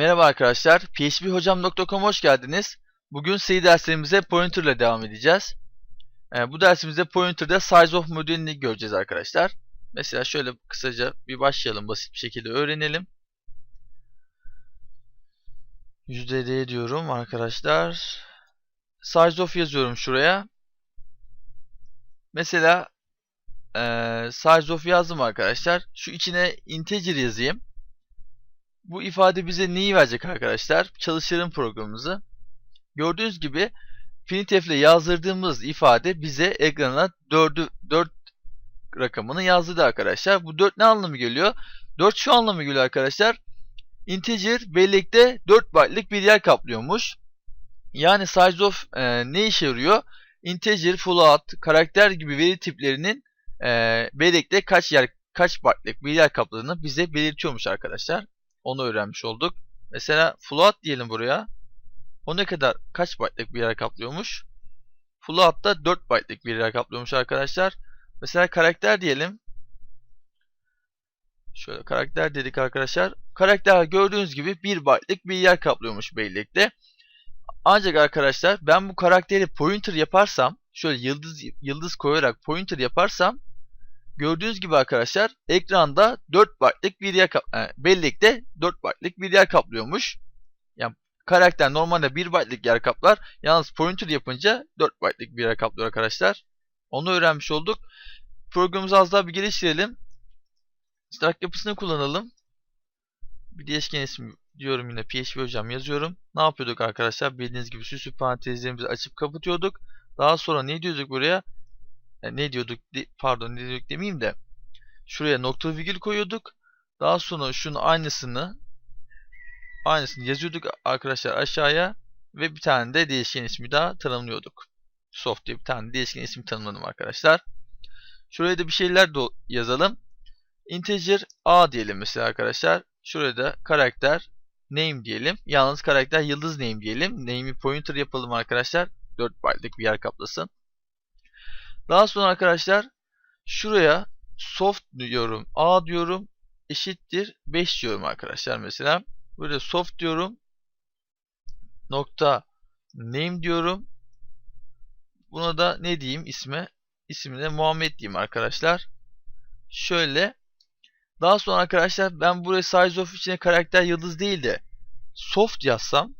Merhaba arkadaşlar, phphocam.com'a hoş geldiniz. Bugün C derslerimize pointer ile devam edeceğiz. Ee, bu dersimizde pointer'da size of modelini göreceğiz arkadaşlar. Mesela şöyle kısaca bir başlayalım, basit bir şekilde öğrenelim. %D diyorum arkadaşlar. Size of yazıyorum şuraya. Mesela ee, size of yazdım arkadaşlar. Şu içine integer yazayım. Bu ifade bize neyi verecek arkadaşlar? Çalıştırın programımızı. Gördüğünüz gibi printf ile yazdırdığımız ifade bize ekrana 4'ü 4 rakamını yazdırdı arkadaşlar. Bu 4 ne anlamı geliyor? 4 şu anlamı geliyor arkadaşlar. Integer bellekte 4 byte'lık bir yer kaplıyormuş. Yani size of e, ne işe yarıyor? Integer, float, karakter gibi veri tiplerinin e, bellekte kaç yer kaç byte'lık bir yer kapladığını bize belirtiyormuş arkadaşlar. Onu öğrenmiş olduk. Mesela float diyelim buraya. O ne kadar kaç byte'lık bir yer kaplıyormuş? Float da 4 byte'lık bir yer kaplıyormuş arkadaşlar. Mesela karakter diyelim. Şöyle karakter dedik arkadaşlar. Karakter gördüğünüz gibi 1 byte'lık bir yer kaplıyormuş bellekte. Ancak arkadaşlar ben bu karakteri pointer yaparsam şöyle yıldız yıldız koyarak pointer yaparsam Gördüğünüz gibi arkadaşlar ekranda 4 byte'lık bir yer e, bellekte 4 byte'lık bir yer kaplıyormuş. Yani karakter normalde 1 byte'lık yer kaplar. Yalnız pointer yapınca 4 byte'lık bir yer kaplıyor arkadaşlar. Onu öğrenmiş olduk. Programımızı az daha bir geliştirelim. Stack yapısını kullanalım. Bir değişken ismi diyorum yine PHP hocam yazıyorum. Ne yapıyorduk arkadaşlar? Bildiğiniz gibi süslü parantezlerimizi açıp kapatıyorduk. Daha sonra ne diyorduk buraya? Yani ne diyorduk pardon ne diyorduk demeyeyim de şuraya nokta virgül koyuyorduk. Daha sonra şunu aynısını aynısını yazıyorduk arkadaşlar aşağıya ve bir tane de değişken ismi daha tanımlıyorduk. Soft diye bir tane değişken ismi tanımladım arkadaşlar. Şuraya da bir şeyler de yazalım. Integer a diyelim mesela arkadaşlar. Şuraya da karakter name diyelim. Yalnız karakter yıldız name diyelim. Name'i pointer yapalım arkadaşlar. 4 byte'lık bir yer kaplasın. Daha sonra arkadaşlar şuraya soft diyorum. A diyorum. Eşittir 5 diyorum arkadaşlar mesela. Böyle soft diyorum. Nokta name diyorum. Buna da ne diyeyim isme? İsmine Muhammed diyeyim arkadaşlar. Şöyle. Daha sonra arkadaşlar ben buraya size of içine karakter yıldız değil de soft yazsam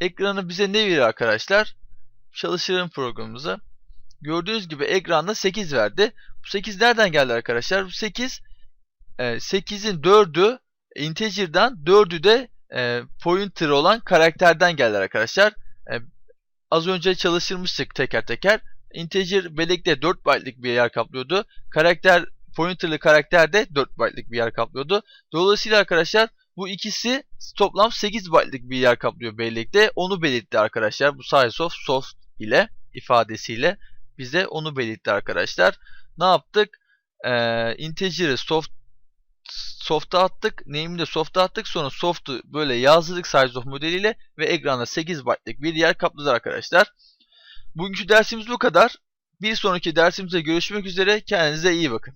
ekranı bize ne verir arkadaşlar? Çalıştırın programımızı. Gördüğünüz gibi ekranda 8 verdi. Bu 8 nereden geldi arkadaşlar? Bu 8 8'in 4'ü integer'dan 4'ü de e, pointer olan karakterden geldi arkadaşlar. E, az önce çalıştırmıştık teker teker. Integer bellekte 4 byte'lik bir yer kaplıyordu. Karakter pointerlı karakter de 4 byte'lik bir yer kaplıyordu. Dolayısıyla arkadaşlar bu ikisi toplam 8 byte'lik bir yer kaplıyor bellekte. Onu belirtti arkadaşlar bu size of soft ile ifadesiyle bize onu belirtti arkadaşlar. Ne yaptık? Ee, integer'ı soft soft'a attık. Name'i de soft'a attık. Sonra soft'u böyle yazdık size of modeliyle ve ekranda 8 byte'lık bir yer kapladı arkadaşlar. Bugünkü dersimiz bu kadar. Bir sonraki dersimizde görüşmek üzere. Kendinize iyi bakın.